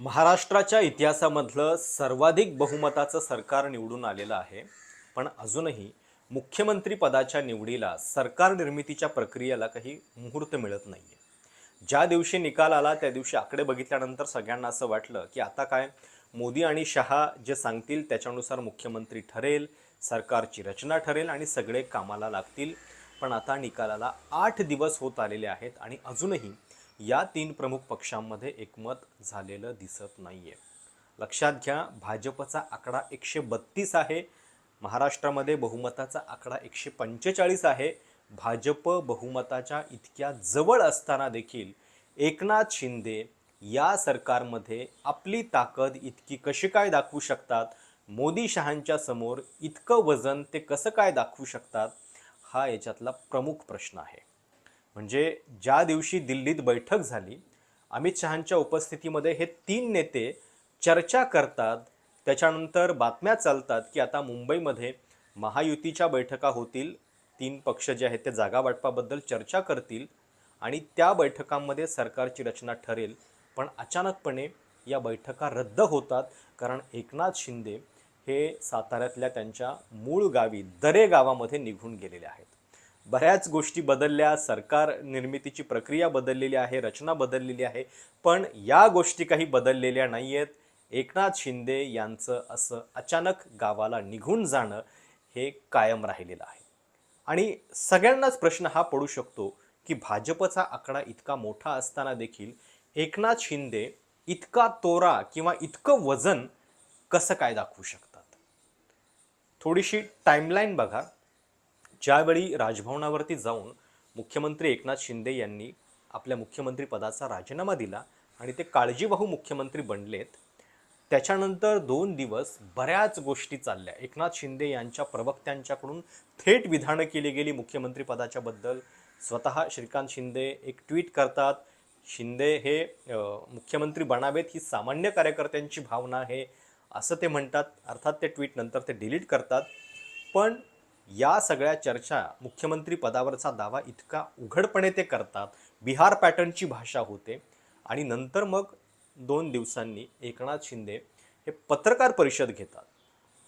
महाराष्ट्राच्या इतिहासामधलं सर्वाधिक बहुमताचं सरकार निवडून आलेलं आहे. पण अजूनही मुख्यमंत्री पदाच्या निवडीला सरकार निर्मितीच्या प्रक्रियेला काही मुहूर्त मिळत नाही आहे ज्या दिवशी निकाल आला त्या दिवशी आकडे बघितल्यानंतर सगळ्यांना असं वाटलं की आता काय? मोदी आणि शहा जे सांगतील त्याच्यानुसार मुख्यमंत्री ठरेल सरकारची रचना ठरेल आणि सगळे कामाला लागतील. पण आता निकालाला आठ दिवस होत आलेले आहेत आणि अजूनही या तीन प्रमुख पक्षांमध्ये एकमत झालेलं दिसत नाही आहे लक्षात घ्या भाजपचा आकडा एकशे बत्तीस आहे महाराष्ट्रामध्ये बहुमताचा आकडा एकशे पंचेचाळीस आहे भाजप बहुमताच्या इतक्या जवळ असताना देखील एकनाथ शिंदे या सरकारमध्ये आपली ताकद इतकी कशी काय दाखवू शकतात मोदी शहांच्या समोर इतकं वजन ते कसं काय दाखवू शकतात हा याच्यातला प्रमुख प्रश्न आहे. म्हणजे ज्या दिवशी दिल्लीत बैठक झाली अमित शहांच्या उपस्थितीमध्ये हे तीन नेते चर्चा करतात. त्याच्यानंतर बातम्या चालतात की आता मुंबईमध्ये महायुतीच्या बैठका होतील. तीन पक्ष जे आहेत ते जागा वाटपाबद्दल चर्चा करतील आणि त्या बैठकांमध्ये सरकारची रचना ठरेल. पण अचानकपणे या बैठका रद्द होतात कारण एकनाथ शिंदे हे साताऱ्यातल्या त्यांच्या मूळ गावी दरे गावामध्ये निघून गेलेले आहेत. बऱ्याच गोष्टी बदलल्या सरकार निर्मितीची प्रक्रिया बदललेली आहे रचना बदललेली आहे पण या गोष्टी काही बदललेल्या नाही आहेत एकनाथ शिंदे यांचं असं अचानक गावाला निघून जाणं हे कायम राहिलेलं आहे. आणि सगळ्यांनाच प्रश्न हा पडू शकतो की भाजपचा आकडा इतका मोठा असताना देखील एकनाथ शिंदे इतका तोरा किंवा इतकं वजन कसं काय दाखवू शकतात? थोडीशी टाईमलाईन बघा. ज्यावेळी राजभवनावरती जाऊन मुख्यमंत्री एकनाथ शिंदे यांनी आपल्या मुख्यमंत्रीपदाचा राजीनामा दिला आणि ते काळजीवाहू मुख्यमंत्री बनलेत त्याच्यानंतर दोन दिवस बऱ्याच गोष्टी चालल्या. एकनाथ शिंदे यांच्या प्रवक्त्यांच्याकडून थेट विधानं केली गेली मुख्यमंत्रीपदाच्याबद्दल बद्दल. स्वतः श्रीकांत शिंदे एक ट्विट करतात शिंदे हे मुख्यमंत्री बनावेत ही सामान्य कार्यकर्त्यांची भावना आहे असं ते म्हणतात. अर्थात ते ट्विट नंतर ते डिलीट करतात. पण या सगळ्या चर्चा मुख्यमंत्री पदावरचा दावा इतका उघडपणे ते करतात बिहार पॅटर्नची भाषा होते आणि नंतर मग दोन दिवसांनी एकनाथ शिंदे हे पत्रकार परिषद घेतात.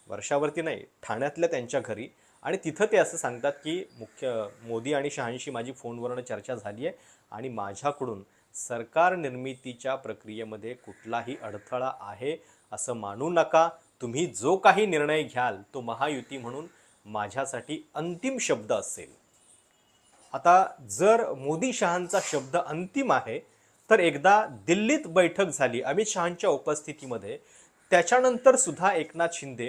वर्षावरती नाही ठाण्यातल्या त्यांच्या घरी. आणि तिथं ते असं सांगतात की मुख्य मोदी आणि शहांशी माझी फोनवरनं चर्चा झाली आहे आणि माझ्याकडून सरकार निर्मितीच्या प्रक्रियेमध्ये कुठलाही अडथळा आहे असं मानू नका. तुम्ही जो काही निर्णय घ्याल तो महायुती म्हणून माझ्यासाठी अंतिम शब्द असेल. आता जर मोदी शहांचा शब्द अंतिम आहे तर एकदा दिल्लीत बैठक झाली अमित शहांच्या उपस्थितीमध्ये त्याच्यानंतर सुद्धा एकनाथ शिंदे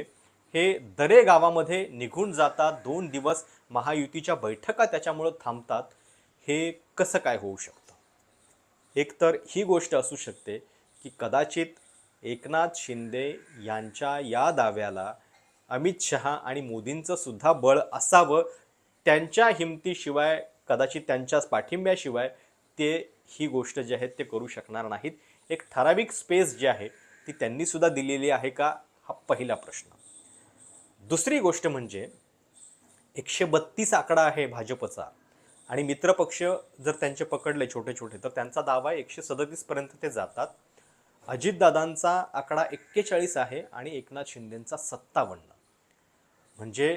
हे दरे गावामध्ये निघून जातात दोन दिवस महायुतीच्या बैठका त्याच्यामुळं थांबतात हे कसं काय होऊ शकतं? एकतर ही गोष्ट असू शकते की कदाचित एकनाथ शिंदे यांच्या या दाव्याला अमित शहा आणि मोदींचं सुद्धा बळ असावं त्यांच्या हिमतीशिवाय कदाचित त्यांच्याच पाठिंब्याशिवाय ते ही गोष्ट जी आहे ते करू शकणार नाहीत. एक ठराविक स्पेस जी आहे ती त्यांनीसुद्धा दिलेली आहे का? हा पहिला प्रश्न. दुसरी गोष्ट म्हणजे एकशे बत्तीस आकडा आहे भाजपचा आणि मित्रपक्ष जर त्यांचे पकडले छोटे छोटे तर त्यांचा दावा आहे एकशे सदतीसपर्यंत ते जातात. अजितदादांचा आकडा एक्केचाळीस आहे आणि एकनाथ शिंदेंचा सत्तावन्न. म्हणजे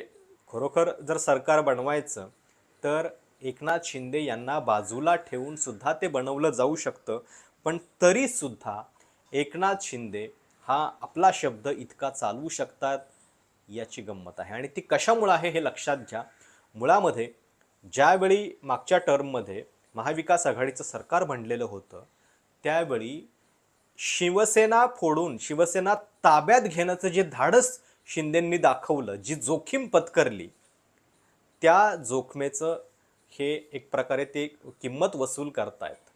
खरोखर जर सरकार बनवायचं तर एकनाथ शिंदे यांना बाजूला ठेवून सुद्धा ते बनवलं जाऊ शकतं. पण तरीसुद्धा एकनाथ शिंदे हा आपला शब्द इतका चालवू शकतात याची गंमत आहे. आणि ती कशामुळं आहे हे लक्षात घ्या. मुळामध्ये ज्यावेळी मागच्या टर्ममध्ये महाविकास आघाडीचं सरकार बनलेलं होतं त्यावेळी शिवसेना फोडून शिवसेना ताब्यात घेण्याचं जे धाडस शिंदेंनी दाखवलं जी जोखीम पत्करली त्या जोखमेचं हे एक प्रकारे ते किंमत वसूल करतायत.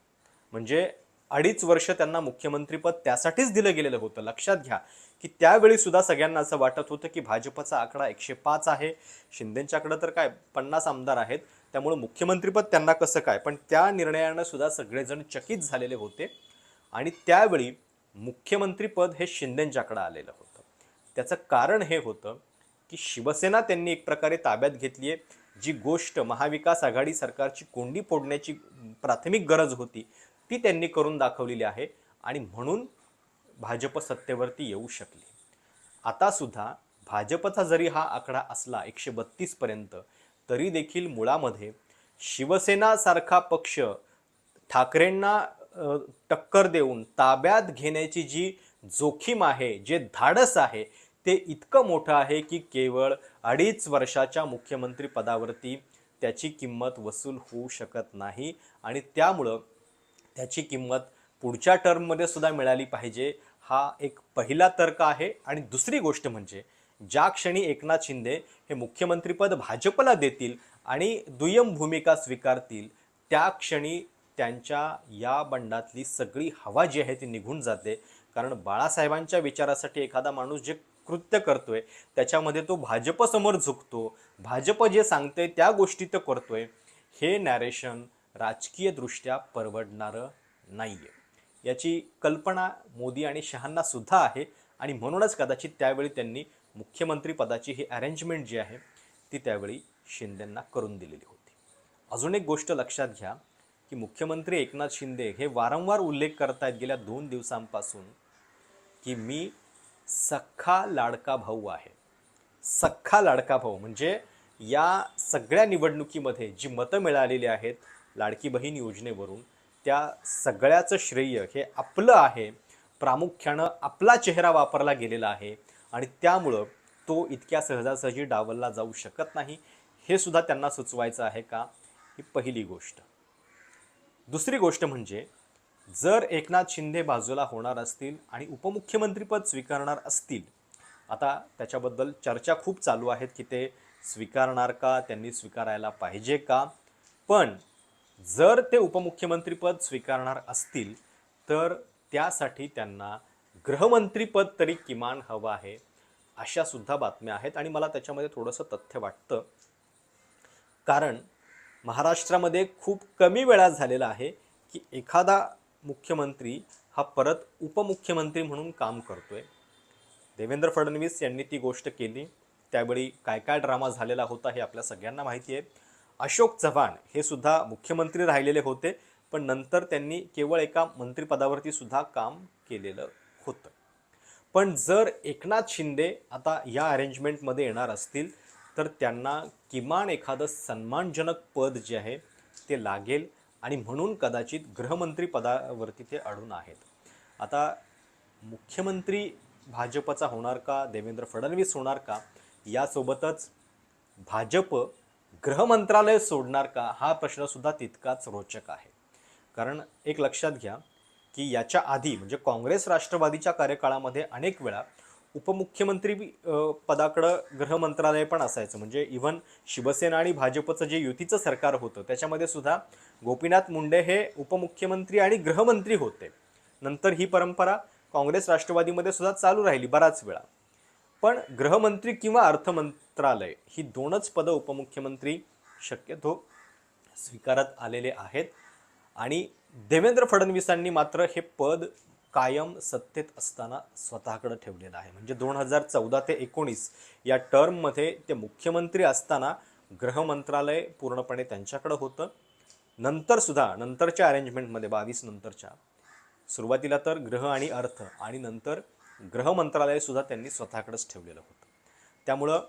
म्हणजे अडीच वर्ष त्यांना मुख्यमंत्रीपद त्यासाठीच दिलं गेलेलं होतं. लक्षात घ्या की त्यावेळी सुद्धा सगळ्यांना असं वाटत होतं की भाजपचा आकडा एकशे पाच आहे. शिंदेंच्याकडं तर काय पन्नास आमदार आहेत त्यामुळे मुख्यमंत्रीपद त्यांना कसं काय? पण त्या निर्णयानं सुद्धा सगळेजण चकित झालेले होते. आणि त्यावेळी मुख्यमंत्रीपद हे शिंदेंच्याकडं आलेलं होतं. त्याचं कारण हे होतं की शिवसेना त्यांनी एक प्रकारे ताब्यात घेतली आहे. जी गोष्ट महाविकास आघाडी सरकारची कोंडी फोडण्याची प्राथमिक गरज होती ती त्यांनी करून दाखवलेली आहे आणि म्हणून भाजप सत्तेवरती येऊ शकली. आता सुद्धा भाजपचा जरी हा आकडा असला एकशे बत्तीसपर्यंत तरी देखील मुळामध्ये शिवसेनासारखा पक्ष ठाकरेंना टक्कर देऊन ताब्यात घेण्याची जी जोखीम आहे जे धाडस आहे ते इतकं मोठं आहे की केवळ अडीच वर्षाच्या मुख्यमंत्री पदावरती त्याची किंमत वसूल होऊ शकत नाही आणि त्यामुळं त्याची किंमत पुढच्या टर्ममध्ये सुद्धा मिळाली पाहिजे हा एक पहिला तर्क आहे. आणि दुसरी गोष्ट म्हणजे ज्या क्षणी एकनाथ शिंदे हे मुख्यमंत्रीपद भाजपला देतील आणि दुय्यम भूमिका स्वीकारतील त्या क्षणी त्यांच्या या बंडातली सगळी हवा जी आहे ती निघून जाते. कारण बाळासाहेबांच्या विचारासाठी एखादा माणूस जे कृत्य करतोय त्याच्यामध्ये तो भाजपसमोर झुकतो भाजप जे सांगते त्या गोष्टी तो करतोय हे नॅरेशन राजकीयदृष्ट्या परवडणारं नाही आहे याची कल्पना मोदी आणि शहांना सुद्धा आहे आणि म्हणूनच कदाचित त्यावेळी त्यांनी मुख्यमंत्री पदाची ही अरेंजमेंट जी आहे ती त्यावेळी शिंदेंना करून दिलेली होती. अजून एक गोष्ट लक्षात घ्या की मुख्यमंत्री एकनाथ शिंदे हे वारंवार उल्लेख करतायत गेल्या दोन दिवसांपासून की मी सख्खा लाडका भाऊ आहे. सख्खा लाडका भाऊ म्हणजे या सगळ्या निवडणुकीमध्ये जी मतं मिळालेली आहेत लाडकी बहीण योजनेवरून त्या सगळ्याचं श्रेय हे आपलं आहे. प्रामुख्यानं आपला चेहरा वापरला गेलेला आहे आणि त्यामुळं तो इतक्या सहजासहजी डावलला जाऊ शकत नाही. हे सुद्धा त्यांना सुचवायचं आहे का? ही पहिली गोष्ट. दुसरी गोष्ट म्हणजे जर एकनाथ शिंदे बाजूला होणार असतील आणि उपमुख्यमंत्रीपद स्वीकारणार असतील आता त्याच्याबद्दल चर्चा खूप चालू आहेत की ते स्वीकारणार का त्यांनी स्वीकारायला पाहिजे का. पण जर ते उपमुख्यमंत्रीपद स्वीकारणार असतील तर त्यासाठी त्यांना गृहमंत्रीपद तरी किमान हवं आहे अशा सुद्धा बातम्या आहेत. आणि मला त्याच्यामध्ये थोडंसं तथ्य वाटतं कारण महाराष्ट्रामध्ये खूप कमी वेळा झालेला आहे की एखादा मुख्यमंत्री हा परत उपमुख्यमंत्री म्हणून काम करतो आहे देवेंद्र फडणवीस यांनी ती गोष्ट केली. त्यावेळी काय काय ड्रामा झालेला होता हे आपल्या सगळ्यांना माहिती आहे. अशोक चव्हाण हे सुद्धा मुख्यमंत्री राहिलेले होते पण नंतर त्यांनी केवळ एका मंत्रिपदावरती सुद्धा काम केलेलं होतं. पण जर एकनाथ शिंदे आता या अरेंजमेंटमध्ये येणार असतील तर त्यांना किमान एखादं सन्मानजनक पद जे आहे ते लागेल. आणि म्हणून कदाचित गृहमंत्री पदावरती ते अडून आहेत. आता मुख्यमंत्री भाजपचा होणार का देवेंद्र फडणवीस होणार का यासोबतच भाजप गृहमंत्रालय सोडणार का हा प्रश्नसुद्धा तितकाच रोचक आहे. कारण एक लक्षात घ्या की याच्या आधी म्हणजे काँग्रेस राष्ट्रवादीच्या कार्यकाळामध्ये अनेक वेळा उपमुख्यमंत्री पदाकडं गृहमंत्रालय पण असायचं. म्हणजे इव्हन शिवसेना आणि भाजपचं जे युतीचं सरकार होतं त्याच्यामध्ये सुद्धा गोपीनाथ मुंडे हे उपमुख्यमंत्री आणि गृहमंत्री होते. नंतर ही परंपरा काँग्रेस राष्ट्रवादीमध्ये सुद्धा चालू राहिली बराच वेळा. पण गृहमंत्री किंवा अर्थमंत्रालय ही दोनच पदं उपमुख्यमंत्री शक्यतो स्वीकारत आलेले आहेत. आणि देवेंद्र फडणवीसांनी मात्र हे पद कायम सत्तेत असताना स्वतःकडे ठेवलेलं आहे. म्हणजे दोन हजार चौदा ते एकोणीस या टर्ममध्ये ते मुख्यमंत्री असताना गृहमंत्रालय पूर्णपणे त्यांच्याकडं होतं. नंतरसुद्धा नंतरच्या अरेंजमेंटमध्ये बावीस नंतरच्या सुरुवातीला तर गृह आणि अर्थ आणि नंतर गृहमंत्रालयसुद्धा त्यांनी स्वतःकडेच ठेवलेलं होतं. त्यामुळं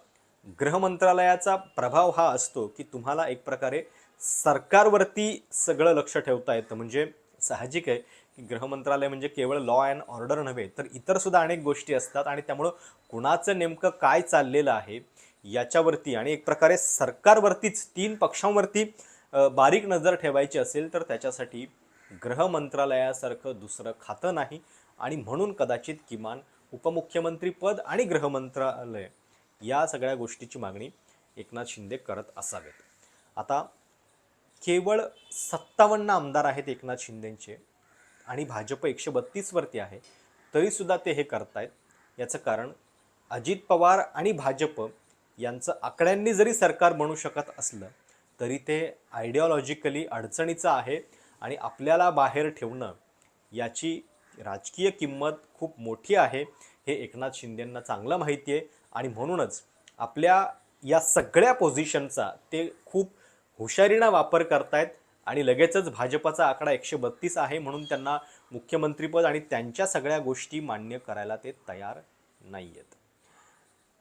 गृहमंत्रालयाचा प्रभाव हा असतो की तुम्हाला एक प्रकारे सरकारवरती सगळं लक्ष ठेवता येतं. म्हणजे साहजिक आहे की गृह मंत्रालय म्हणजे केवळ लॉ अँड ऑर्डर नव्हे तर इतर सुद्धा अनेक गोष्टी असतात आणि त्यामुळं कुणाचं नेमकं काय चाललेलं आहे याच्यावरती आणि एक प्रकारे सरकारवरतीच तीन पक्षांवरती बारीक नजर ठेवायची असेल तर त्याच्यासाठी गृह मंत्रालयासारखं दुसरं खातं नाही आणि म्हणून कदाचित किमान उपमुख्यमंत्री पद आणि गृहमंत्रालय या सगळ्या गोष्टीची मागणी एकनाथ शिंदे करत असावेत. आता केवळ सत्तावन्न आमदार आहेत एकनाथ शिंदेंचे. आणि भाजप एकशे बत्तीसवरती आहे तरीसुद्धा ते हे करतायत. याचं कारण अजित पवार आणि भाजप यांचं आकड्यांनी जरी सरकार बनू शकत असलं तरी ते आयडिओलॉजिकली अडचणीचं आहे आणि आपल्याला बाहेर ठेवणं याची राजकीय किंमत खूप मोठी आहे हे एकनाथ शिंदेंना चांगलं माहिती आहे आणि म्हणूनच आपल्या या सगळ्या पोझिशनचा ते खूप हुशारीनं वापर करतायत. आणि लगेचच भाजपचा आकडा एकशे बत्तीस आहे म्हणून त्यांना मुख्यमंत्रीपद आणि त्यांच्या सगळ्या गोष्टी मान्य करायला ते तयार नाही आहेत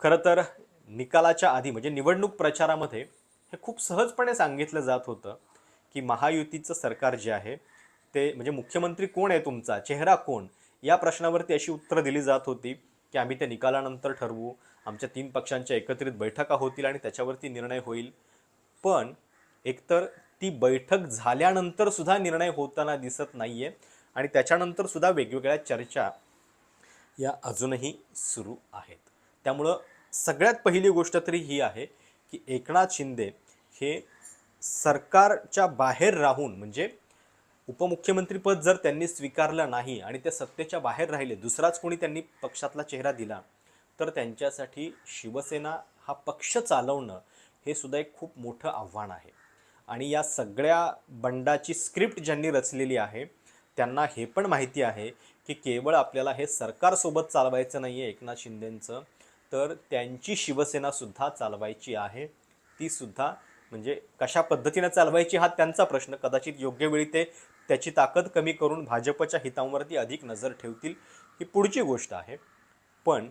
खरं तर निकालाच्या आधी म्हणजे निवडणूक प्रचारामध्ये हे खूप सहजपणे सांगितलं जात होतं की महायुतीचं सरकार जे आहे ते म्हणजे मुख्यमंत्री कोण आहे तुमचा? चेहरा कोण? या प्रश्नावरती अशी उत्तरं दिली जात होती की आम्ही त्या निकालानंतर ठरवू आमच्या तीन पक्षांच्या एकत्रित बैठका होतील आणि त्याच्यावरती निर्णय होईल. पण एकतर ती बैठक झाल्यानंतर सुद्धा निर्णय होताना दिसत नाहीये. आणि त्याच्यानंतर सुद्धा वेगवेगळ्या चर्चा या अजूनही सुरू आहेत. त्यामुळं सगळ्यात पहिली गोष्ट तरी ही आहे की एकनाथ शिंदे हे सरकारच्या बाहेर राहून म्हणजे उपमुख्यमंत्रीपद जर त्यांनी स्वीकारलं नाही आणि ते सत्तेच्या बाहेर राहिले दुसराच कोणी त्यांनी पक्षातला चेहरा दिला तर त्यांच्यासाठी शिवसेना हा पक्ष चालवणं हे सुद्धा एक खूप मोठं आव्हान आहे. आणि या सगळ्या बंडाची स्क्रिप्ट ज्यांनी रचलेली आहे त्यांना हे पण माहिती आहे की केवळ आपल्याला हे सरकारसोबत चालवायचं नाही आहे एकनाथ शिंदेंचं तर त्यांची शिवसेनासुद्धा चालवायची आहे. तीसुद्धा म्हणजे कशा पद्धतीनं चालवायची हा त्यांचा प्रश्न. कदाचित योग्य वेळी ते त्याची ताकद कमी करून भाजपच्या हितांवरती अधिक नजर ठेवतील ही पुढची गोष्ट आहे. पण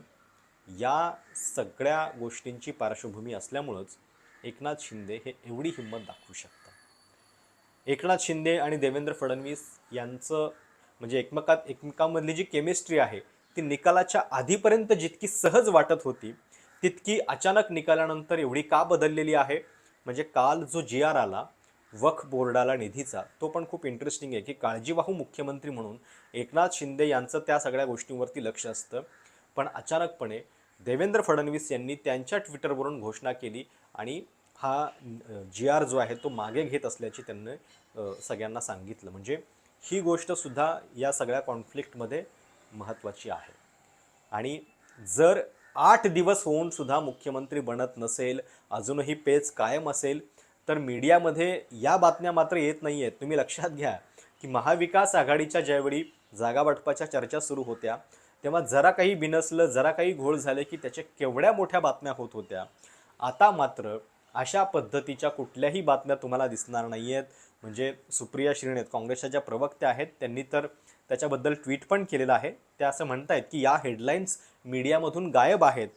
या सगळ्या गोष्टींची पार्श्वभूमी असल्यामुळंच एकनाथ शिंदे हे एवढी हिंमत दाखवू शकतात. एकनाथ शिंदे आणि देवेंद्र फडणवीस यांचं म्हणजे एकमेकात एकमेकांमधली जी केमिस्ट्री आहे ती निकालाच्या आधीपर्यंत जितकी सहज वाटत होती तितकी अचानक निकालानंतर एवढी का बदललेली आहे? म्हणजे काल जो जी आर आला वक्फ बोर्डाला निधीचा तो पण खूप इंटरेस्टिंग आहे की काळजीवाहू मुख्यमंत्री म्हणून एकनाथ शिंदे यांचं त्या सगळ्या गोष्टींवरती लक्ष असतं. पण अचानकपणे देवेंद्र फडणवीस यांनी त्यांच्या ट्विटरवरून घोषणा केली आणि हा जी आर जो आहे तो मागे घेत असल्याची त्यांनी सगळ्यांना सांगितलं. म्हणजे ही गोष्टसुद्धा या सगळ्या कॉन्फ्लिक्टमध्ये महत्त्वाची आहे. आणि जर आठ दिवस होऊन सुद्धा मुख्यमंत्री बनत नसेल अजूनही पेच कायम असेल तर मीडियामध्ये या बातम्या मात्र येत नाही आहेत तुम्ही लक्षात घ्या की महाविकास आघाडीच्या ज्यावेळी जागावाटपाच्या चर्चा सुरू होत्या तेव्हा जरा काही बिनसलं जरा काही घोळ झाले की त्याच्या केवढ्या मोठ्या बातम्या होत होत्या. आता मात्र अशा पद्धतीच्या कुठल्याही बातम्या तुम्हाला दिसणार नाही आहेत म्हणजे सुप्रिया श्रीनेत काँग्रेसच्या ज्या प्रवक्त्या आहेत त्यांनी तर त्याच्याबद्दल ट्विट पण केलेलं आहे. त्या असं म्हणत आहेत की या हेडलाईन्स मीडियामधून गायब आहेत.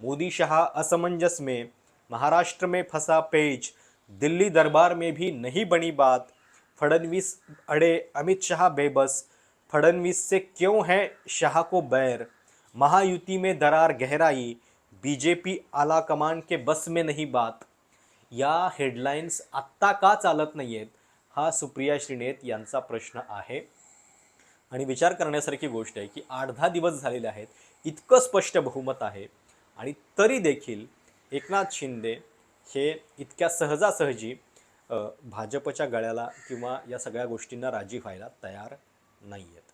मोदी शहा असमंजस मे महाराष्ट्र में फसा पेज दिल्ली दरबार में भी नहीं बनी बात फडणवीस अड़े अमित शहा बेबस फडणवीस से क्यों है शाह को बैर? महायुति में दरार गहराई बीजेपी आला कमान के बस में नहीं बात। या हेडलाईन्स आत्ता का चालत नाही आहेत हा सुप्रिया श्रीनेत यांचा प्रश्न आहे. आणि विचार करण्यासारखी गोष्ट आहे की आठ दहा दिवस झालेले आहेत. इतकं स्पष्ट बहुमत आहे. आणि तरी देखील एकनाथ शिंदे हे इतक्या सहजासहजी भाजपच्या गळ्याला किंवा या सगळ्या गोष्टींना राजी व्हायला तयार नाही आहेत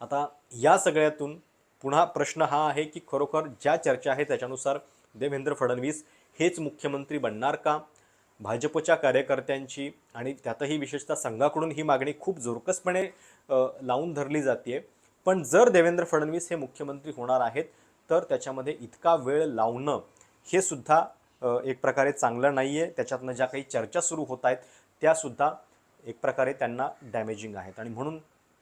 आता या सगळ्यातून पुन्हा प्रश्न हा आहे की खरोखर ज्या चर्चा आहे त्याच्यानुसार देवेंद्र फडणवीस हेच मुख्यमंत्री बनणार का? भाजपच्या कार्यकर्त्यांची आणि त्यातही विशेषतः संघाकडून ही मागणी खूप जोरकसपणे लावून धरली जाते पण जर देवेंद्र फडणवीस हे मुख्यमंत्री होणार आहेत तर त्याच्यामध्ये इतका वेळ लावणं हे सुद्धा एक प्रकारे चांगलं नाही आहे त्याच्यातनं ज्या काही चर्चा सुरू होत आहेत त्यासुद्धा एक प्रकारे त्यांना डॅमेजिंग आहेत. आणि म्हणून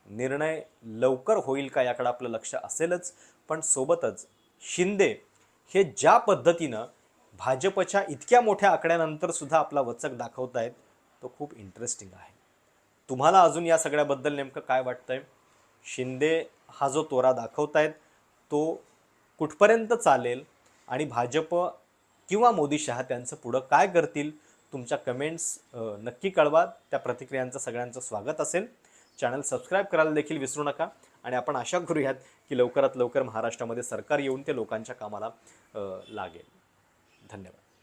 निर्णय लवकर होईल का याकडे आपलं लक्ष असेलच. पण सोबतच शिंदे हे ज्या पद्धतीनं भाजपच्या इतक्या मोठ्या आकड्यानंतर सुद्धा आपला वचक दाखवत आहेत तो खूप इंटरेस्टिंग आहे. तुम्हाला अजून या सगळ्याबद्दल नेमकं काय वाटतंय? शिंदे हा जो तोरा दाखवतायत तो कुठपर्यंत चालेल? आणि भाजप किंवा मोदी शहा त्यांचं पुढं काय करतील? तुमच्या कमेंट्स नक्की कळवा. त्या प्रतिक्रियांचं सगळ्यांचं स्वागत असेल. चॅनल सबस्क्राईब करायला देखील विसरू नका. आणि आपण आशा करूयात की लवकरात लवकर महाराष्ट्रामध्ये सरकार येऊन ते लोकांच्या कामाला लागेल. धन्यवाद.